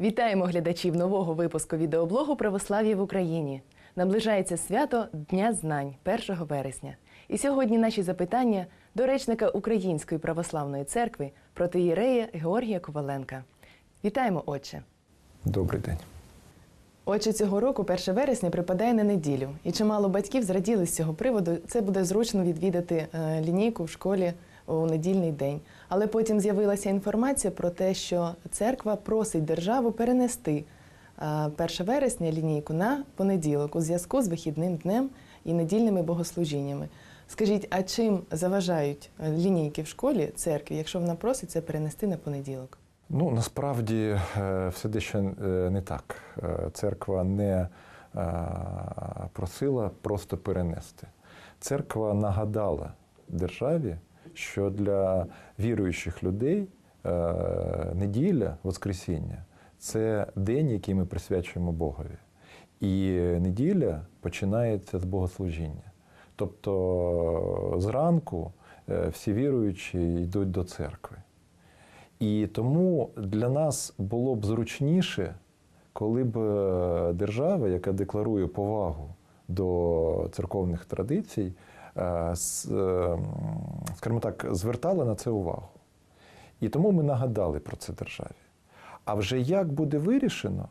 Вітаємо глядачів нового випуску відеоблогу Православ'я в Україні. Наближається свято Дня знань 1 вересня. І сьогодні наші запитання до речника Української православної церкви протиєрея Георгія Коваленка. Вітаємо, отче! Добрий день. Отже, цього року 1 вересня припадає на неділю, і чимало батьків зраділи з цього приводу. Це буде зручно відвідати е, лінійку в школі у недільний день. Але потім з'явилася інформація про те, що церква просить державу перенести е, 1 вересня лінійку на понеділок у зв'язку з вихідним днем і недільними богослужіннями. Скажіть, а чим заважають е, лінійки в школі церкві, якщо вона просить це перенести на понеділок? Ну насправді е, все дещо е, не так. Е, Церква не е, просила просто перенести. Церква нагадала державі, що для віруючих людей е, неділя, Воскресіння це день, який ми присвячуємо Богові. І неділя починається з богослужіння. Тобто зранку е, всі віруючі йдуть до церкви. І тому для нас було б зручніше, коли б е, держава, яка декларує повагу до церковних традицій, скажімо так, звертала на це увагу. І тому ми нагадали про це державі. А вже як буде вирішено,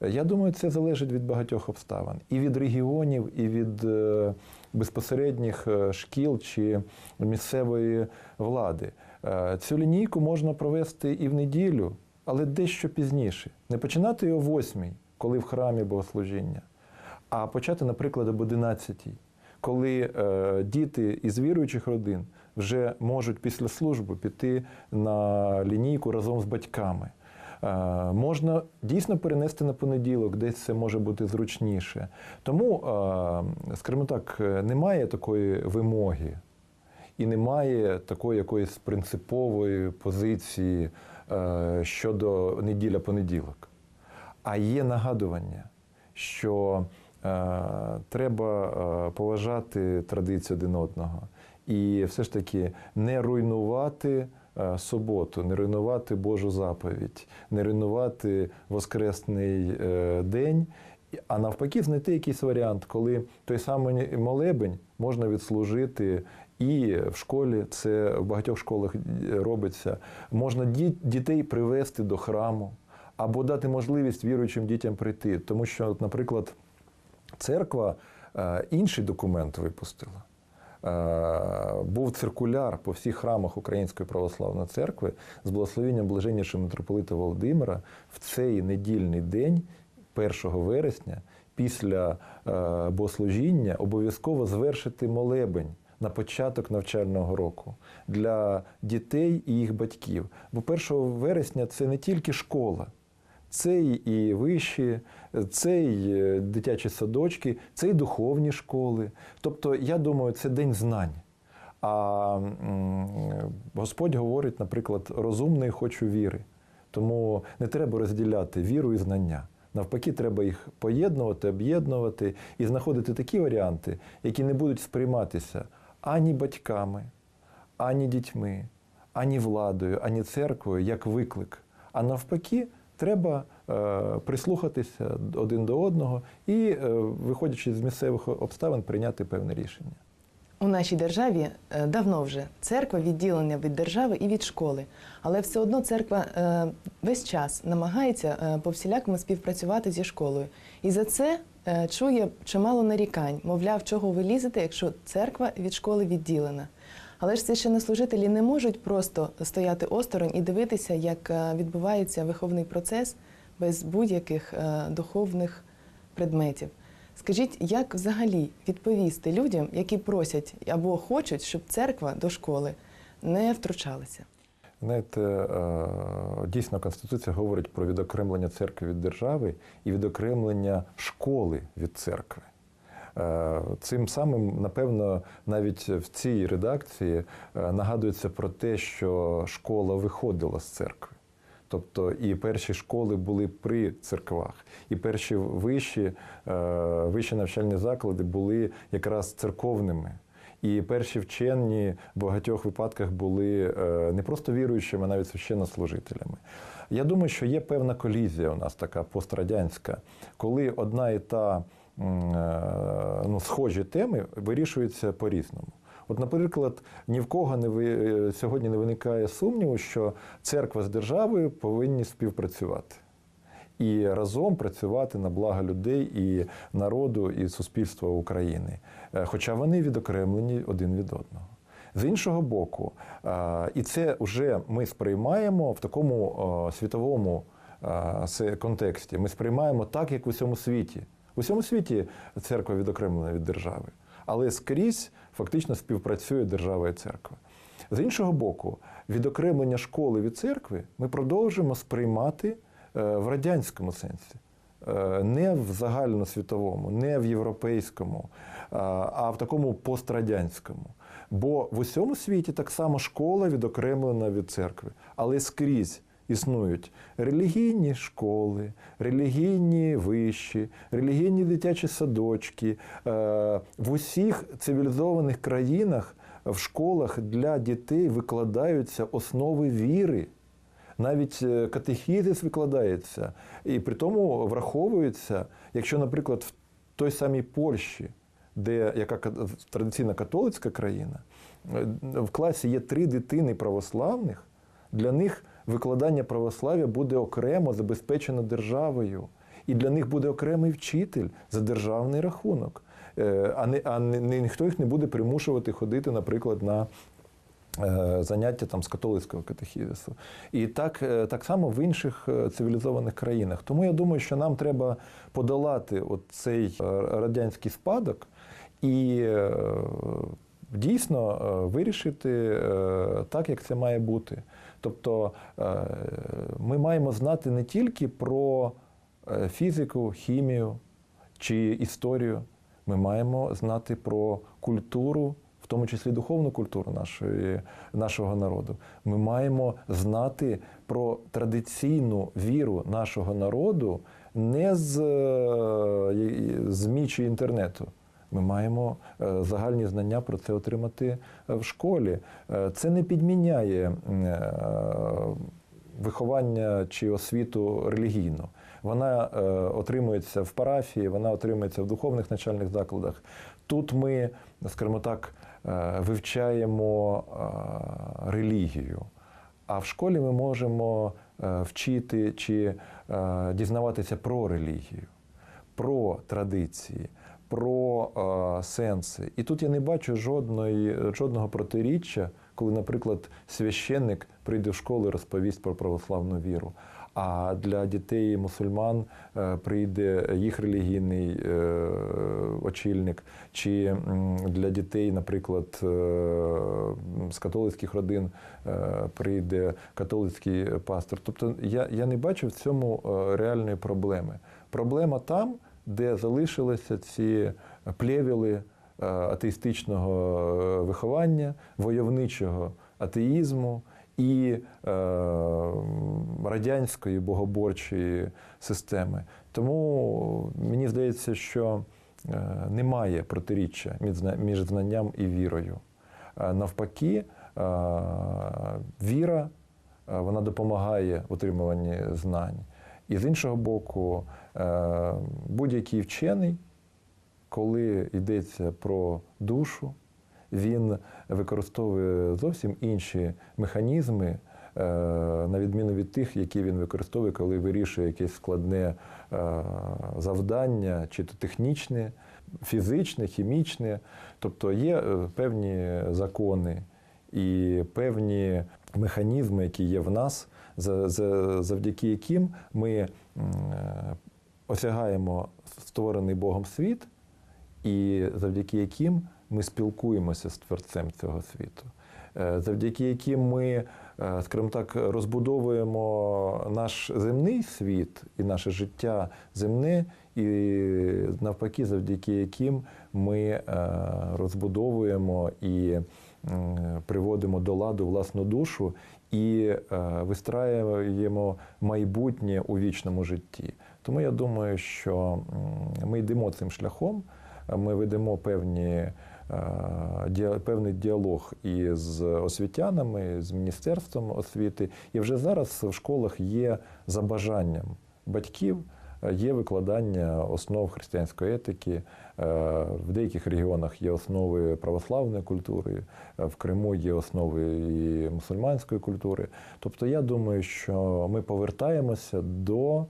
е, я думаю, це залежить від багатьох обставин. І від регіонів, і від е, безпосередніх е, шкіл чи місцевої влади. Е, Цю лінійку можна провести і в неділю, але дещо пізніше. Не починати о 8, коли в храмі богослужіння, а почати, наприклад, об 11, коли е, діти із віруючих родин вже можуть після служби піти на лінійку разом з батьками. Е, Можна дійсно перенести на понеділок, десь це може бути зручніше. Тому, е, скажімо так, немає такої вимоги і немає такої якоїсь принципової позиції щодо неділя-понеділок. А є нагадування, що треба е, поважати традицію один одного і все ж таки не руйнувати е, суботу, не руйнувати Божу заповідь, не руйнувати Воскресний е, день. А навпаки, знайти якийсь варіант, коли той самий молебень можна відслужити і в школі, це в багатьох школах робиться. Можна дітей привести до храму або дати можливість віруючим дітям прийти. Тому що, наприклад, церква е, інший документ випустила. Е, Був циркуляр по всіх храмах Української православної церкви з благословенням блаженнішого митрополита Володимира в цей недільний день, 1 вересня, після е, богослужіння, обов'язково звершити молебень на початок навчального року для дітей і їх батьків. Бо 1 вересня це не тільки школа. Це і вищі, це і е, дитячі садочки, це і духовні школи. Тобто, я думаю, це день знань. А Господь говорить, наприклад, розумний хочу віри. Тому не треба розділяти віру і знання. Навпаки, треба їх поєднувати, об'єднувати і знаходити такі варіанти, які не будуть сприйматися ані батьками, ані дітьми, ані владою, ані церквою як виклик. А навпаки, треба е, прислухатися один до одного і, е, виходячи з місцевих обставин, прийняти певне рішення. У нашій державі е, давно вже церква відділена від держави і від школи, але все одно церква весь час намагається по всілякому співпрацювати зі школою. І за це чує чимало нарікань, мовляв, чого ви лізете, якщо церква від школи відділена. Але ж священнослужителі не можуть просто стояти осторонь і дивитися, як е, відбувається виховний процес без будь-яких е, духовних предметів. Скажіть, як взагалі відповісти людям, які просять або хочуть, щоб церква до школи не втручалася? Знаєте, е, дійсно Конституція говорить про відокремлення церкви від держави і відокремлення школи від церкви. Е, Цим самим, напевно, навіть в цій редакції е, нагадується про те, що школа виходила з церкви. Тобто і перші школи були при церквах, і перші вищі, е, вищі навчальні заклади були якраз церковними. І перші вчені в багатьох випадках були не просто віруючими, а навіть священнослужителями. Я думаю, що є певна колізія у нас така пострадянська, коли одна і та ну, схожі теми вирішуються по-різному. От, наприклад, ні в кого не ви, е, сьогодні не виникає сумніву, що церква з державою повинні співпрацювати і разом працювати на благо людей і народу, і суспільства України, Е, хоча вони відокремлені один від одного. З іншого боку, е, і це вже ми сприймаємо в такому е, світовому е, контексті. Ми сприймаємо так, як в усьому світі. У всьому світі церква відокремлена від держави, але скрізь фактично співпрацює держава і церква. З іншого боку, відокремлення школи від церкви ми продовжуємо сприймати е, в радянському сенсі. Е, Не в загальносвітовому, не в європейському, а- а в такому пострадянському. Бо в усьому світі так само школа відокремлена від церкви, але скрізь існують релігійні школи, релігійні виші, релігійні дитячі садочки. Е, В усіх цивілізованих країнах в школах для дітей викладаються основи віри. Навіть е, катехізис викладається, і при тому враховується, якщо, наприклад, в той самій Польщі, де яка традиційна католицька країна, е, в класі є три дитини православних, для них викладання православ'я буде окремо забезпечено державою, і для них буде окремий вчитель за державний рахунок. Е, А, не, а не, ніхто їх не буде примушувати ходити, наприклад, на е, заняття там з католицького катехізису. І так, е, так само в інших цивілізованих країнах. Тому я думаю, що нам треба подолати цей радянський спадок і дійсно е, вирішити е, так, як це має бути. Тобто е, ми маємо знати не тільки про фізику, хімію чи історію. Ми маємо знати про культуру, в тому числі духовну культуру нашої, нашого народу. Ми маємо знати про традиційну віру нашого народу не з ЗМІ чи інтернету. Ми маємо е, загальні знання про це отримати е, в школі. Е, Це не підміняє виховання чи освіту релігійну. Вона отримується в парафії, вона отримується в духовних навчальних закладах. Тут ми, скажімо так, вивчаємо релігію. А в школі ми можемо вчити чи дізнаватися про релігію, про традиції, про е, сенси. І тут я не бачу жодної, жодного протиріччя, коли, наприклад, священник прийде в школу і розповість про православну віру. А для дітей мусульман е, прийде їх релігійний е, очільник, чи для дітей, наприклад, е, з католицьких родин прийде католицький пастор. Тобто я, я не бачу в цьому реальної проблеми. Проблема там, де залишилися ці плєвіли е, атеїстичного е, виховання, войовничого атеїзму і е, радянської богоборчої системи. Тому мені здається, що немає протиріччя між знанням і вірою. Навпаки, віра вона допомагає в отримуванні знань. І з іншого боку, е, будь-який вчений, коли йдеться про душу, він використовує зовсім інші механізми, е, на відміну від тих, які він використовує, коли вирішує якесь складне е, завдання, чи то технічне, фізичне, хімічне. Тобто є певні закони і певні механізми, які є в нас, завдяки яким ми е, осягаємо створений Богом світ, і завдяки яким ми спілкуємося з творцем цього світу, Е, завдяки яким ми, е, скажімо так, розбудовуємо наш земний світ і наше життя земне, і навпаки, завдяки яким ми розбудовуємо і приводимо до ладу власну душу і е, вистраюємо майбутнє у вічному житті. Тому я думаю, що ми йдемо цим шляхом, ми ведемо певні е, певний діалог і з освітянами, з міністерством освіти. І вже зараз в школах є за бажанням батьків. Е, Є викладання основ християнської етики. Е, В деяких регіонах є основи православної культури, е, в Криму є основи і мусульманської культури. Тобто, я думаю, що ми повертаємося до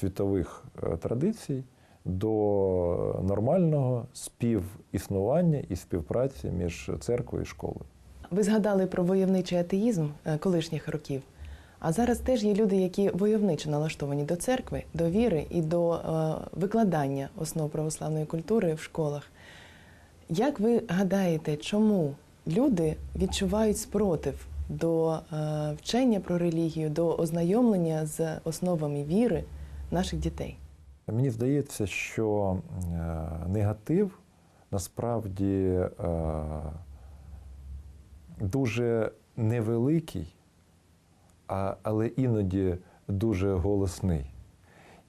світових традицій, до нормального співіснування і співпраці між церквою і школою. Ви згадали про войовничий атеїзм колишніх років. А зараз теж є люди, які войовничо налаштовані до церкви, до віри і до е, викладання основ православної культури в школах. Як ви гадаєте, чому люди відчувають спротив до е, вчення про релігію, до ознайомлення з основами віри наших дітей? Мені здається, що е, негатив насправді дуже невеликий, а, але іноді дуже голосний.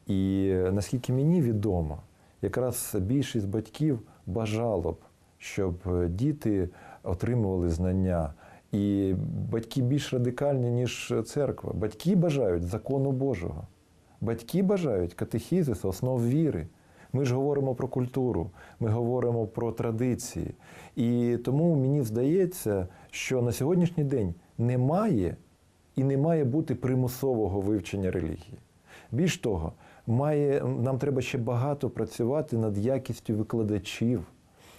І наскільки мені відомо, якраз більшість батьків бажало б, щоб діти отримували знання. І батьки більш радикальні, ніж церква. Батьки бажають закону Божого. Батьки бажають катехізис, основ віри. Ми ж говоримо про культуру, ми говоримо про традиції. І тому мені здається, що на сьогоднішній день немає і не має бути примусового вивчення релігії. Більш того, має, нам треба ще багато працювати над якістю викладачів,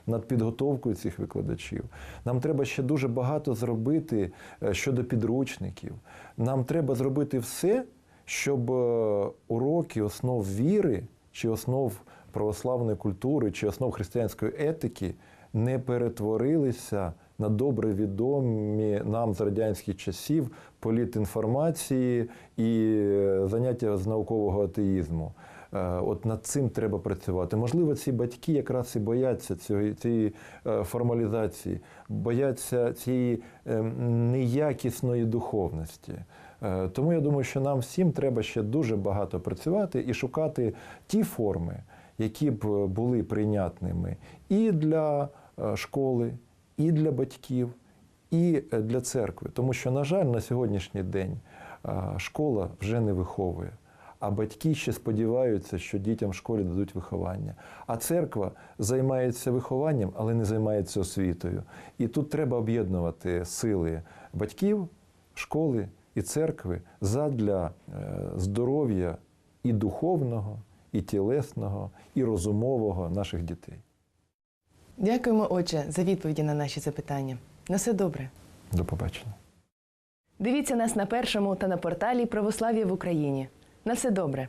над підготовкою цих викладачів. Нам треба ще дуже багато зробити е, щодо підручників. Нам треба зробити все, щоб е, уроки основ віри чи основ православної культури, чи основ християнської етики не перетворилися на добре відомі нам з радянських часів політінформації і е, заняття з наукового атеїзму. Е, От над цим треба працювати. Можливо, ці батьки якраз і бояться цієї, цієї е, формалізації, бояться цієї е, неякісної духовності. Тому я думаю, що нам всім треба ще дуже багато працювати і шукати ті форми, які б були прийнятними і для школи, і для батьків, і е, для церкви. Тому що, на жаль, на сьогоднішній день е, школа вже не виховує. А батьки ще сподіваються, що дітям в школі дадуть виховання. А церква займається вихованням, але не займається освітою. І тут треба об'єднувати сили батьків, школи і церкви задля е, здоров'я і духовного, і тілесного, і розумового наших дітей. Дякуємо, отче, за відповіді на наші запитання. На все добре. До побачення. Дивіться нас на першому та на порталі Православ'я в Україні. На все добре.